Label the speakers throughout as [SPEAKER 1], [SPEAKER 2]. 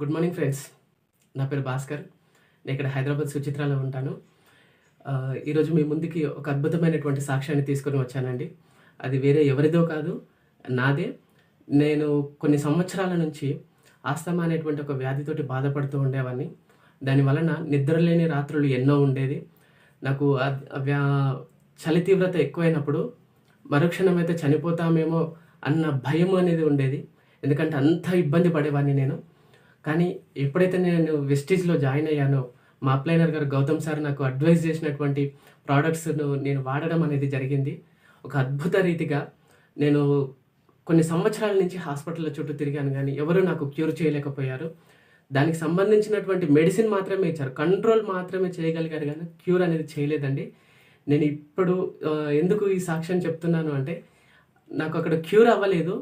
[SPEAKER 1] Good morning friends. నా పేరు భాస్కర్. నేను ఇక్కడ హైదరాబాద్ సుచిత్రాలో ఉంటాను. ఈరోజు మీ ముందుకి ఒక అద్భుతమైనటువంటి సాక్ష్యాన్ని తీసుకొని వచ్చానండి. అది వేరే ఎవరిదో కాదు నాదే. నేను కొన్ని సంవత్సరాల నుంచి ఆస్తమా అనేటువంటి ఒక వ్యాధితోటి బాధపడుతూ ఉండేవాడిని దాని వలన నిద్రలేని రాత్రులు ఎన్నో ఉండేది. నాకు వ్యా- చలి తీవ్రత ఎక్కువైనప్పుడు మరుక్షణం అయితే చనిపోతామేమో అన్న భయం అనేది ఉండేది. ఎందుకంటే అంత ఇబ్బంది పడేవాడిని నేను. కానీ ఎప్పుడైతే నేను వెస్టీజ్లో జాయిన్ అయ్యానో మా అప్లైనర్ గారు గౌతమ్ సార్ నాకు అడ్వైజ్ చేసినటువంటి ప్రోడక్ట్స్ను నేను వాడడం అనేది జరిగింది. ఒక అద్భుత రీతిగా నేను కొన్ని సంవత్సరాల నుంచి హాస్పిటల్ చుట్టూ తిరిగాను కానీ ఎవరూ నాకు క్యూర్ చేయలేకపోయారు. దానికి సంబంధించినటువంటి మెడిసిన్ మాత్రమే ఇచ్చారు. కంట్రోల్ మాత్రమే చేయగలిగారు కానీ క్యూర్ అనేది చేయలేదండి. నేను ఇప్పుడు ఎందుకు ఈ సాక్ష్యం చెప్తున్నాను అంటే నాకు అక్కడ క్యూర్ అవ్వలేదు.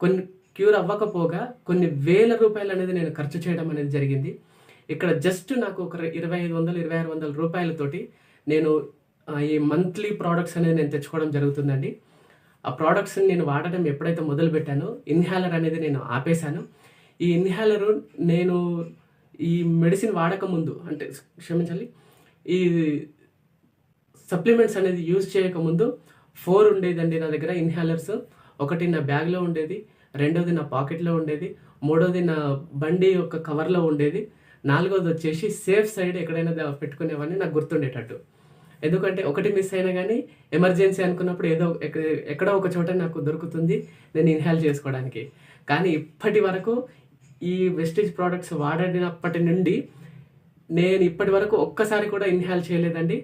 [SPEAKER 1] కొన్ని క్యూర్ అవ్వకపోగా కొన్ని వేల రూపాయలు అనేది నేను ఖర్చు చేయడం అనేది జరిగింది. ఇక్కడ జస్ట్ నాకు ఒక ఇరవై ఐదు వందలు ఇరవై ఆరు వందల రూపాయలతోటి నేను ఈ మంత్లీ ప్రోడక్ట్స్ అనేది నేను తెచ్చుకోవడం జరుగుతుందండి. ఆ ప్రోడక్ట్స్ని నేను వాడడం ఎప్పుడైతే మొదలు పెట్టానో ఇన్హాలర్ అనేది నేను ఆపేశాను. ఈ ఇన్హాలరు నేను ఈ మెడిసిన్ వాడకముందు అంటే క్షమించాలి ఈ సప్లిమెంట్స్ అనేది యూజ్ చేయకముందు ఫోర్ ఉండేదండి నా దగ్గర ఇన్హాలర్స్ ఒకటి నా బ్యాగ్లో ఉండేది. రెండోది నా పాకెట్లో ఉండేది మూడోది నా బండి యొక్క కవర్లో ఉండేది నాలుగోది వచ్చేసి సేఫ్ సైడ్ ఎక్కడైనా పెట్టుకునేవన్నీ నాకు గుర్తుండేటట్టు. ఎందుకంటే ఒకటి మిస్ అయినా కానీ ఎమర్జెన్సీ అనుకున్నప్పుడు ఏదో ఎక్కడో ఒక చోట నాకు దొరుకుతుంది నేను ఇన్హాల్ చేసుకోవడానికి. కానీ ఇప్పటి వరకు ఈ వెస్టేజ్ ప్రోడక్ట్స్ వాడినప్పటి నుండి నేను ఇప్పటి వరకు ఒక్కసారి కూడా ఇన్హాల్ చేయలేదండి.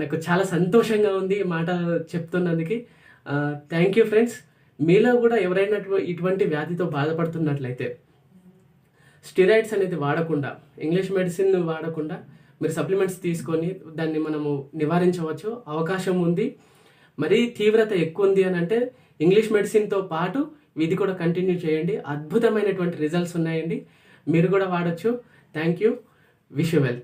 [SPEAKER 1] నాకు చాలా సంతోషంగా ఉంది ఈ మాట చెప్తున్నందుకు. Thank you friends. మీలో కూడా ఎవరైనా ఇటువంటి వ్యాధితో బాధపడుతున్నట్లయితే స్టిరాయిడ్స్ అనేది వాడకుండా ఇంగ్లీష్ మెడిసిన్ వాడకుండా మీరు సప్లిమెంట్స్ తీసుకొని దాన్ని మనము నివారించవచ్చు. అవకాశం ఉంది. మరీ తీవ్రత ఎక్కువ ఉంది అని అంటే ఇంగ్లీష్ మెడిసిన్తో పాటు ఇది కూడా కంటిన్యూ చేయండి. అద్భుతమైనటువంటి రిజల్ట్స్ ఉన్నాయండి. మీరు కూడా వాడచ్చు. Thank you wish well